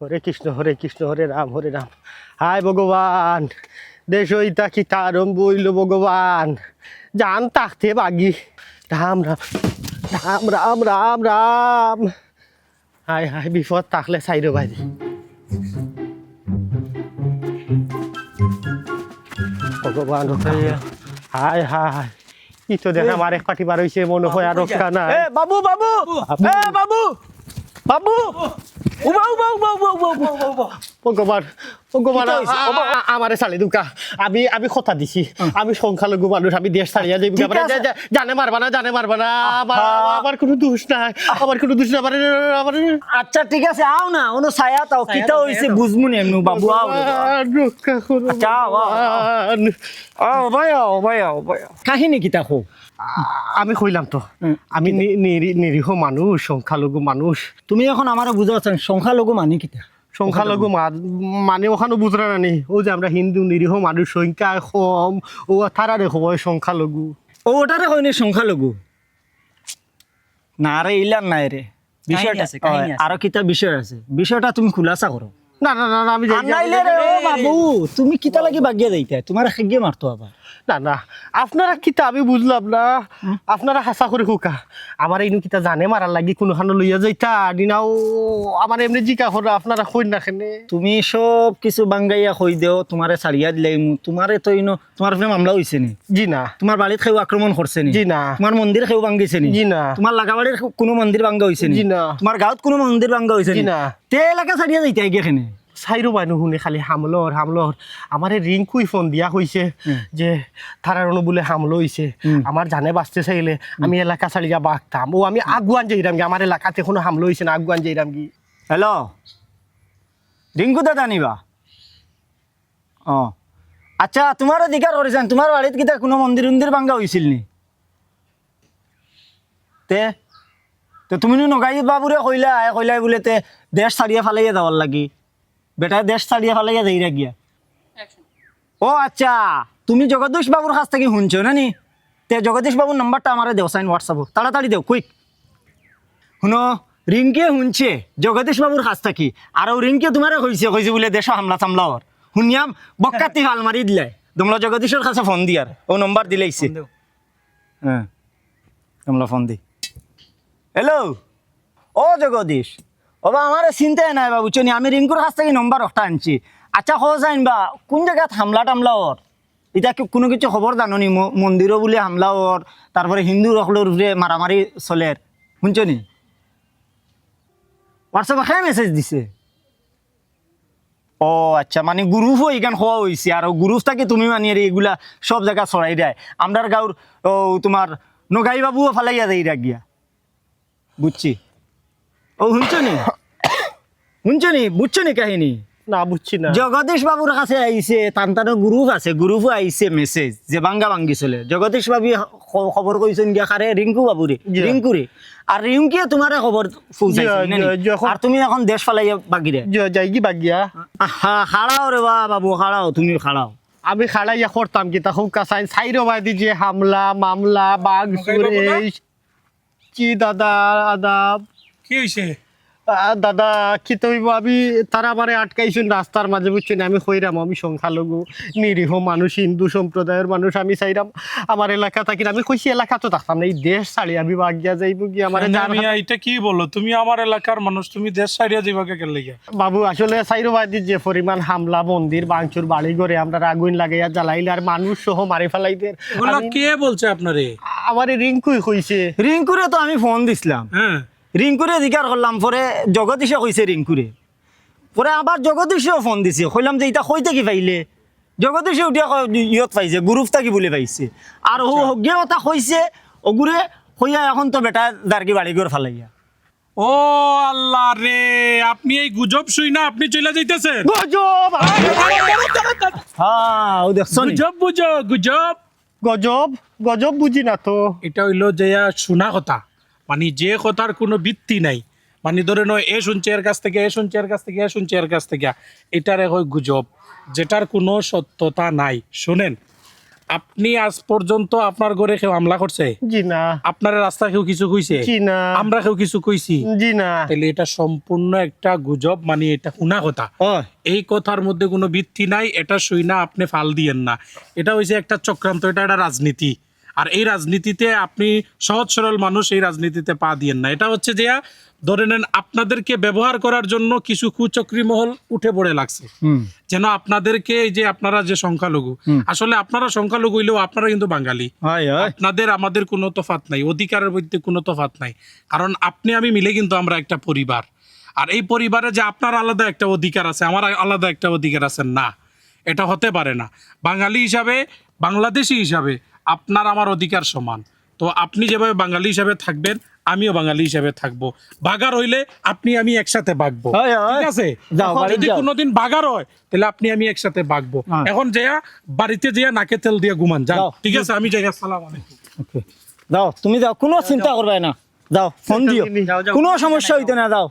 হরে কৃষ্ণ হরে কৃষ্ণ হরে রাম হরে রাম। হায় ভগবান দেশ ইতা কি তারম বইল ভগবান। জান তাকতে বাগি। রাম রাম রাম রাম রাম রাম। হায় হায় বিপদ তাকলে চাইরো বাইরে ভগবান। হায় হায় কি তো দেখা মারে কাটিবার হয়েছে মনে হয় আর রক্ষা নাই। বাবু বাবু! বাবু! বাবু! উবা উবা ভগবান ভগবান আমারে চালি দুকা। আমি আমি কথা দিছি। আমি সংখ্যালঘু মানুষ আমি দেশ ছাড়িয়া যাই জানে মারবা না জানে মারবা না। আমার কোনো দোষ নাই। আমার কোনো দোষ নাই। আমার আচ্ছা ঠিক আছে আও না। অনু ছায়া তাও কিতা হইছে বুঝমু নে বাবু আও। আচ্ছা, আও, আও, ভাই আও ভাই আও ভাই কাহিনী কিতা কো আ- আমি কইলাম তো। আমি নি- নিরীহ মানুষ সংখ্যালঘু মানুষ। তুমি এখন আমারে বুঝাচ্ছেন সংখ্যালঘু মানে কিতা সংখ্যালঘু মানে ওখানে বুঝরা নানি ও যে আমরা হিন্দু নিরীহ মানুষ সংখ্যা কম ও তারারে খবর সংখ্যালঘু। ও ওটারে কইনি সংখ্যালঘু? না রে ইলার নাই রে। বিষয়টা আরও কিতা বিষয় আছে? বিষয়টা তুমি খুলাসা করো। না না না না, আমি আনাইলে রে ও বাবু তুমি কিতা লাগি বাগিয়ে দেইতা তোমার খেগে মারতো আবার। না না আপনারা কিতা আমি বুঝলাম না। আপনারা হাসা করে হুকা। আমার এই কিতা জানে মারার লাগি কোনোখানে লইয়া যাইতা। দিনাও আমার এমনি জিকা করে আপনারা কই না কেনে। তুমি সব কিছু বাঙ্গাইয়া কই দেও তোমারে দিলাই মু তোমারে তো ইনো তোমার মামলা হইছে নি? জি না। তোমার বাড়িত খেউ আক্রমণ করছে নি? জি না। তোমার মন্দির খেউ ভাঙ্গিছে নি? জি না। তোমার লাগাবাড়ির কোনো মন্দির ভাঙ্গা হইছে নি? জি না। তোমার গাঁৱত কোনো মন্দির ভাঙ্গা হইছে জি নি? না। তে এলাকা ছাড়িয়া যাইতা এখানে? চাইরো মানুহ শুনে খালি হামলর হামলর আমার রিঙ্কুই ফোন দিয়া কইছে যে থারার অনু বলে হামলো হুম। আমার জানে বাঁচতে চাইলে। আমি এলাকা ছাড়িয়া বাগতাম ও আমি আগুয়ান যাইরাম গি আমার এলাকাতে কোনো হামলো হইছে না আগুয়ান যাইরাম গি হ্যালো রিঙ্কু দাদা নিবা ও আচ্ছা তোমার অধিকার করেছেন তোমার বাড়িত কিতা কোনো মন্দির মন্দির ভাঙ্গা হয়েছিল নি? তে তো তুমি নগাই বাবুরে কইলা আয় কইলাই বোলে তে দেশ ছাড়িয়ে ফালাইয়া যাওয়ার লাগি। বেটা দেশ ছাড়িয়ে ফালাইয়া যাই গিয়া। ও আচ্ছা তুমি জগদীশ বাবুর কাছ থেকে শুনছো না নি? তে জগদীশ বাবুর নাম্বারটা আমার দেও সাইন হোয়াটসঅ্যাপ তাড়াতাড়ি দেও কুইক। শুনো রিঙ্কে শুনছে জগদীশ বাবুর কাছ থাকি আর ও রিঙ্কে তোমারে কইছে কইছে বলে দেশ হামলা চামলা ওর শুনিয়াম বক্কাতি হাল মারি দিলে। তোমরা জগদীশের কাছে ফোন দিয়ার ও নম্বর দিলাইছে হ্যাঁ তোমরা ফোন দি। হ্যালো ও জগদীশ। ওবা, আমার চিন্তাই নাই বাবু, চনি, আমি রিঙ্কুর কাছ থেকে নম্বর একটা আনছি। আচ্ছা খোঁজ আনবা কোন জায়গাত হামলা টামলা ওর এটা কি কোনো কিছু খবর জানো নি মন্দিরও বলে হামলা ওর তারপরে হিন্দু রকলের উপরে মারামারি চলের শুনছ নি? হোয়াটসঅ্যাপে খাই মেসেজ দিছে। ও আচ্ছা মানে গ্রুপও এখান হওয়া হয়েছে আর গ্রুপ থাকে তুমি মানে এগুলা সব জায়গা ছড়াই দেয়। আমরার গাঁর ও তোমার নগাই বাবুও ফালাইয়া দেয়। গিয়া বুঝছি। ও শুনছো নি শুনছো নি বুঝছ নি কাহিনী? না বুঝছি না। জগদীশ বাবুর কাছে আইছে তান্তানো গ্রুপ আছে গ্রুপও আইছে মেসেজ যে বাঙ্গা বাঙ্গি চলে জগদীশ বাবু খবর কইছেন গিয়া খারে রিঙ্কু বাবুরে জি। রিঙ্কুরে আর রিঙ্কিয়ে তোমারে খবর আর তুমি এখন দেশ ফালাইয়া বাকি রে যাই কি বাগিয়া? আহা খাড়াও রে বা বাবু খাড়াও তুমি খাড়াও আমি খাড়াইয়া করতাম কি তা হুকা সাইন সাইরো বাদি যে হামলা মামলা বাঘ সুরেশ কি দাদা আদাব কি হয়েছে দাদা কি তুমি আমি তারা আমারে আটকাইছেন রাস্তার মাঝে বুঝছেন? আমি কইরাম আমি সংখ্যালঘু নিরীহ মানুষ হিন্দু সম্প্রদায়ের মানুষ আমি চাইরাম আমার এলাকা থাকি আমি কইছি এলাকা তো থাকতাম না এই দেশ ছাড়ি আমি বাগিয়া যাইব কি? আমার এটা কি বলল তুমি আমার এলাকার মানুষ তুমি দেশ সাইডিয়া যাইবাকে লেগে বাবু আসলে সাইরো বাদি যে পরিমাণ হামলা মন্দির বাংচুর বাড়ি ঘরে আমরা আগুন লাগাইয়া জ্বালাইলে আর মানুষ সহ মারি ফেলাইতে কে বলছে আপনারে? আমার রিঙ্কুই কইছে। রিঙ্কুরে তো আমি ফোন দিছিলাম। হ্যাঁ। রিঙ্কুরে অধিকার করলাম পরে জগদীশে কইছে রিঙ্কুরে? পরে আবার জগদীশেও ফোন দিছে। কইলাম যে এটা কইতে কি পাইলে? জগদীশে উঠিয়া ইয়ত পাইছে গ্রুপ থাকি বলে পাইছে? আর ও হগে কথা কইছে ওগুরে কইয়া এখন তো বেটা দার্গি বাড়ি ঘর ফালাইয়া। ও আল্লাহ রে আপনি এই গুজব শুই না আপনি চলে যাইতেছেন। গুজব! হ্যাঁ? গুজব বুঝো গুজব। গজব গজব বুঝি না তো। এটা হইল যে শোনা কথা। মানে যে কথার কোনো ভিত্তি নাই। মানে ধরে নয় এ শুনছে এর কাছ থেকে, এ শুনছে এর কাছ থেকে, এ শুনছে এর কাছ থেকে। এটার হয় গুজব, যেটার কোনো সত্যতা নাই। শোনেন আপনি আজ পর্যন্ত আপনার ঘরে কেউ হামলা করছে? জি না। আপনার রাস্তা কেউ কিছু কইছে? জি না। আমরা কেউ কিছু কইছি? জি না। তাহলে এটা সম্পূর্ণ একটা গুজব মানে এটা শোনা কথা। এই কথার মধ্যে কোনো ভিত্তি নাই এটা শুই না আপনি ফাল দিয়েন না। এটা হয়েছে একটা চক্রান্ত এটা একটা রাজনীতি। আর এই রাজনীতিতে আপনি সহজ সরল মানুষ এই রাজনীতিতে পা দিয়েন না। এটা হচ্ছে যে ধরে নেন আপনাদেরকে ব্যবহার করার জন্য কিছু কুচক্রী মহল উঠে পড়ে লাগছে। যেন আপনাদেরকে এই যে আপনারা যে সংখ্যালঘু আসলে আপনারা সংখ্যালঘু হইলেও আপনারা কিন্তু বাঙালি। আপনাদের আমাদের কোনো তফাত নাই অধিকারের মধ্যে কোনো তফাত নাই। কারণ আপনি আমি মিলে কিন্তু আমরা একটা পরিবার। আর এই পরিবারে যে আপনার আলাদা একটা অধিকার আছে আমার আলাদা একটা অধিকার আছে না। এটা হতে পারে না। বাঙালি হিসাবে বাংলাদেশি হিসাবে আপনার আমার অধিকার সমান। তো আপনি যেভাবে বাঙালি হিসাবে থাকবেন আমিও বাঙালি হিসাবে থাকব। বাগার হইলে আপনি আমি একসাথে বাগবো। ঠিক আছে? যদি কোনোদিন বাগার হয় তাহলে আপনি আমি একসাথে বাগবো। এখন যেয়া বাড়িতে যেয়া নাকে তেল দিয়ে ঘুমান যাও। ঠিক আছে? আমি যাই আসসালাম আলাইকুম। যাও তুমি যাও কোনো চিন্তা করবে না। যাও ফোন দিও। কোনো সমস্যা হইতে না যাও।